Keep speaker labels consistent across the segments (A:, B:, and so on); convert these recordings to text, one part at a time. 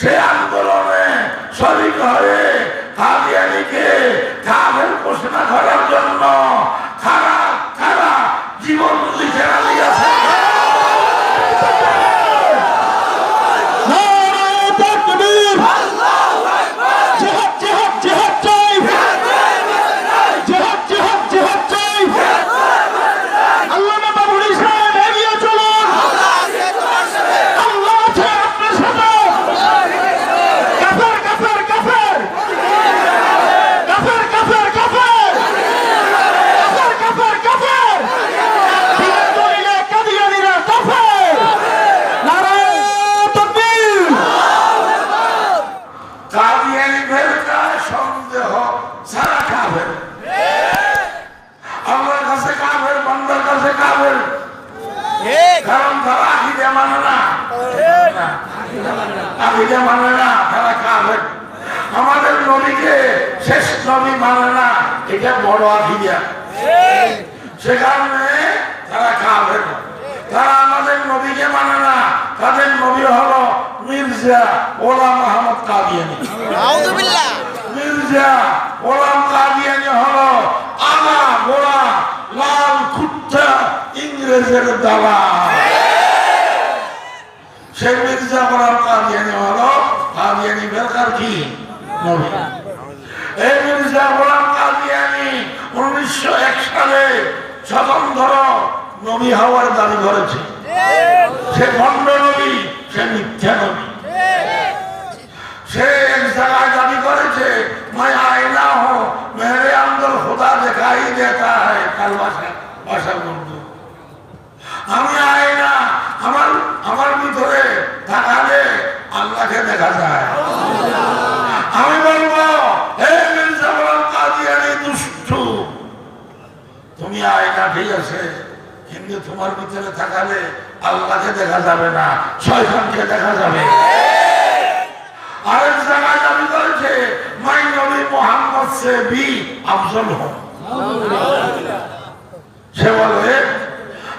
A: সে আন্দোলনে শরিক হয়ে কাদিয়ানিকে কাদের ঘোষণা করার জন্য খারা খারা জীবন রাজি আছে কাছে কারণ তারা আকিদে মানে না। আকিদে মানে না তারা কাফের আমাদের নবীকে শেষ নবী মানে না এটা বড় আকিদা সে কারণে তারা কাফের তারা আমাদের নবীকে মানে না তাদের নবী হলো মির্জা ওলা মোহাম্মদ কাদিয়ানি। মির্জা ওলাম ইংরেজের দালা সে মির্জা ওলাম কাদিয়ানি হলো কাদিয়ানি বেকার কি নবী এই মির্জা গোলাম কাদিয়ানি উনিশশো এক সালে স্বতন্ত্র নবী হওয়ার দাবি করেছে সে ভণ্ড নবী সে মিথ্যা নবী সে এক জায়গায় দাবি করেছে मैं आईना हूँ मेरे अंदर खुदा दिखाई देता है কাল ভাষা ভাষার বন্ধু আমি আয়না আমার আমার ভিতরে তাকালে আল্লাহকে দেখা যায়। আমি বলব তুমি আয়না ঠিক আছে। কিন্তু তোমার ভিতরে থাকালে আল্লাহকে দেখা যাবে না শয়তানকে দেখা যাবে। আরেক জায়গায় দাবি করেছে, মাই নবী মোহাম্মদ সে বি আফজল হন সে বলে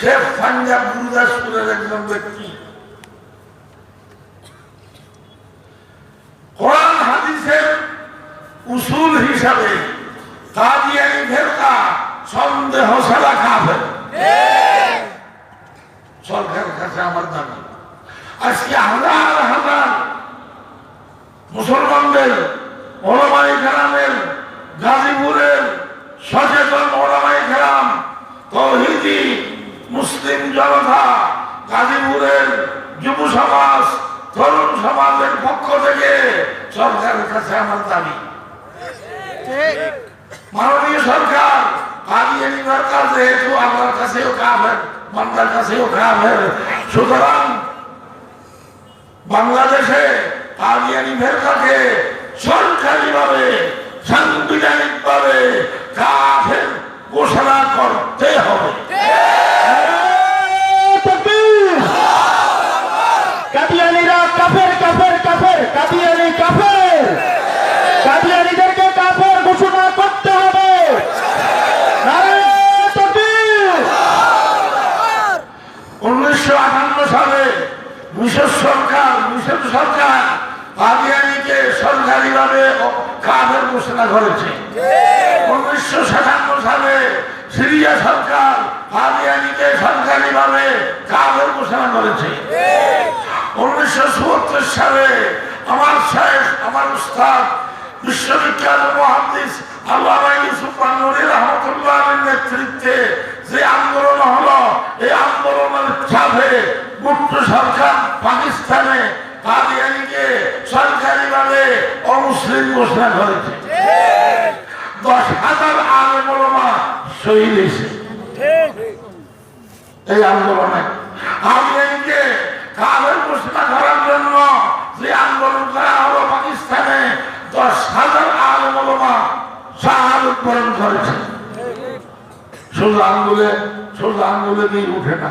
A: সে পাঞ্জাব গুরুদাসপুরের একজন ব্যক্তি। কোরআন হাদিসের উসুল হিসাবে ফেরকা সন্দেহ ছাড়া সরকারের কাছে আমার দাবি। আজকে হাজার হাজার মুসলমানদের ওলামাই সরকারের কাছে আমার দাবি। মাননীয় সরকার কাদিয়ানি সরকার যেহেতু আমার কাছেও কাফের বাংলার কাছেও কাফের সুতরাং বাংলাদেশে কাদিয়ানি ফেরকাকে সরকারিভাবে সাংবিধানিকভাবে কাফের ঘোষণা করতে হবে। সালে মিশর সরকার মিশর সরকার কাদিয়ানিকে সরকারিভাবে কাফের ঘোষণা করেছে? উনিশশো সাতান্ন সালে সিরিয়া সরকার কাদিয়ানিকে সরকারিভাবে কাফের ঘোষণা করেছে? উনিশশো চুয়াত্তর সালে আমার শেখ, আমার উস্তাদ বিশ্ববিখ্যাত মহাদিস আল্লাহ ইউসুফ পান্নুরি রহমতুল্লাহ নেতৃত্বে যে আন্দোলন হলো, এই আন্দোলনের চাপে সরকার পাকিস্তানে কাদিয়ানিকে সরকারিভাবে অমুসলিম ঘোষণা করেছে। দশ হাজার আলমা শহীদ হয়েছে। এই আন্দোলনে কাদিয়ানিকে কাদের ঘোষণা করার জন্য যে আন্দোলন করা হলো পাকিস্তানে, দশ হাজার আলমা শাহাদত বরণ করেছে। শুধু আঙ্গুলে শুধু আঙ্গুলে দিয়ে উঠে না।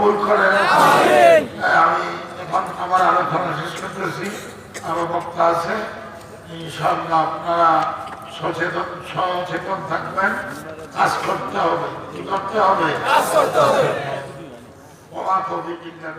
A: কবুল করেন আমি এখন আমার আলোচনা শেষ করতেছি। আরও বক্তা আছে। ইনশাল্লাহ আপনারা সচেতন সচেতন থাকবেন। কাজ করতে হবে। কি করতে হবে? কাজ করতে হবে। ওমা কবি কিনা